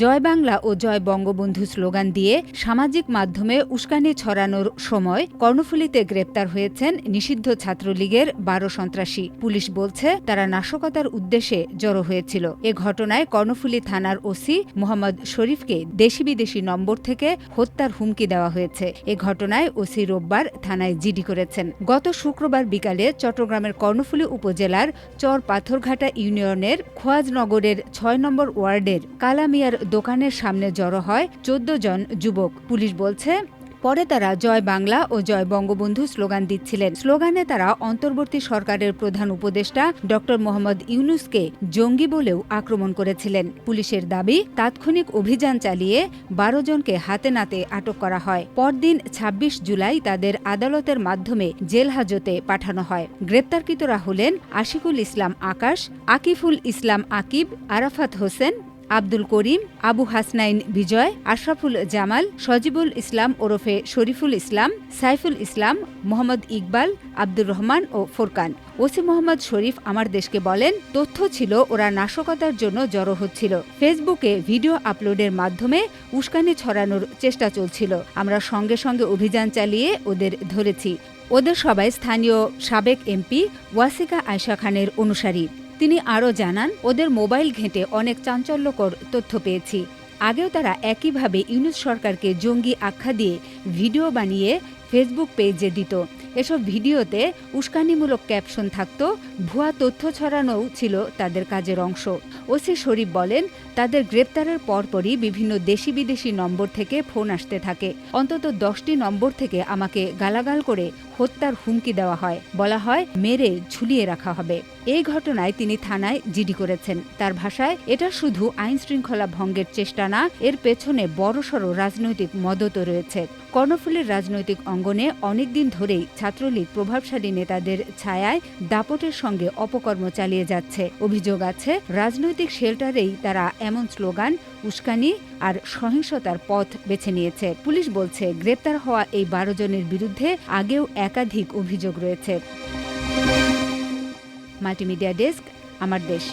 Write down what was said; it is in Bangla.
জয় বাংলা ও জয় বঙ্গবন্ধু স্লোগান দিয়ে সামাজিক মাধ্যমে উস্কানি ছড়ানোর সময় কর্ণফুলীতে গ্রেপ্তার হয়েছেন নিষিদ্ধ ছাত্রলীগের বারো সন্ত্রাসী। পুলিশ বলছে, তারা নাশকতার উদ্দেশ্যে জড়ো হয়েছিল। এ ঘটনায় কর্ণফুলী থানার ওসি মোহাম্মদ শরীফকে দেশি বিদেশি নম্বর থেকে হত্যার হুমকি দেওয়া হয়েছে। এ ঘটনায় ওসি রোববার থানায় জিডি করেছেন। গত শুক্রবার বিকালে চট্টগ্রামের কর্ণফুলী উপজেলার চর পাথরঘাটা ইউনিয়নের খোয়াজনগরের ছয় নম্বর ওয়ার্ডের কালামিয়ার দোকানের সামনে জড়ো হয় চোদ্দ জন যুবক। পুলিশ বলছে, পরে তারা জয় বাংলা ও জয় বঙ্গবন্ধু স্লোগান দিচ্ছিলেন। স্লোগানে তারা অন্তর্বর্তী সরকারের প্রধান উপদেষ্টা ড. মোহাম্মদ ইউনুসকে জঙ্গি বলেও আক্রমণ করেছিলেন। পুলিশের দাবি, তাৎক্ষণিক অভিযান চালিয়ে বারো জনকে হাতে নাতে আটক করা হয়। পরদিন ২৬ জুলাই তাদের আদালতের মাধ্যমে জেল হাজতে পাঠানো হয়। গ্রেপ্তারকৃতরা হলেন আশিকুল ইসলাম আকাশ, আকিফুল ইসলাম আকিব, আরাফাত হোসেন আব্দুল করিম, আবু হাসনাইন বিজয়, আশরাফুল জামাল, সজিবুল ইসলাম ওরফে শরীফুল ইসলাম, সাইফুল ইসলাম, মোহাম্মদ ইকবাল, আব্দুর রহমান ও ফোরকান। ওসি মোহাম্মদ শরীফ আমার দেশকে বলেন, তথ্য ছিল ওরা নাশকতার জন্য জড়ো হচ্ছিল। ফেসবুকে ভিডিও আপলোডের মাধ্যমে উস্কানি ছড়ানোর চেষ্টা চলছিল। আমরা সঙ্গে সঙ্গে অভিযান চালিয়ে ওদের ধরেছি। ওদের সবাই স্থানীয় সাবেক এমপি ওয়াসিকা আয়শা খানের অনুসারী। তিনি আরও জানান, ওদের মোবাইল ঘেঁটে অনেক চাঞ্চল্যকর তথ্য পেয়েছি। আগেও তারা একইভাবে ইউনুস সরকারকে জঙ্গি আখ্যা দিয়ে ভিডিও বানিয়ে ফেসবুক পেজে দিত। এসব ভিডিওতে উস্কানিমূলক ক্যাপশন থাকত, ভুয়া তথ্য ছড়ানোও ছিল তাদের কাজের অংশ। ওসি শরীফ বলেন, তাদের গ্রেপ্তারের পরপরই বিভিন্ন দেশি বিদেশি নম্বর থেকে ফোন আসতে থাকে। অন্তত দশটি নম্বর থেকে আমাকে গালাগাল করে হত্যার হুমকি দেওয়া হয়। বলা হয়, মেরে ঝুলিয়ে রাখা হবে। এই ঘটনায় তিনি থানায় জিডি করেছেন। তার ভাষায়, এটা শুধু আইন শৃঙ্খলা ভঙ্গের চেষ্টা না, এর পেছনে বড়সড় রাজনৈতিক মদত রয়েছে। কর্ণফুলীর রাজনৈতিক অঙ্গনে অনেকদিন ধরেই ছাত্রলীগ প্রভাবশালী নেতাদের ছায়ায় দাপটের সঙ্গে অপকর্ম চালিয়ে যাচ্ছে। অভিযোগ আছে, রাজনৈতিক শেল্টারেই তারা এমন স্লোগান, উস্কানি আর সহিংসতার পথ বেছে নিয়েছে। পুলিশ বলছে, গ্রেপ্তার হওয়া এই বারো জনের বিরুদ্ধে আগেও একাধিক অভিযোগ রয়েছে। মাল্টিমিডিয়া ডেস্ক, আমার দেশ।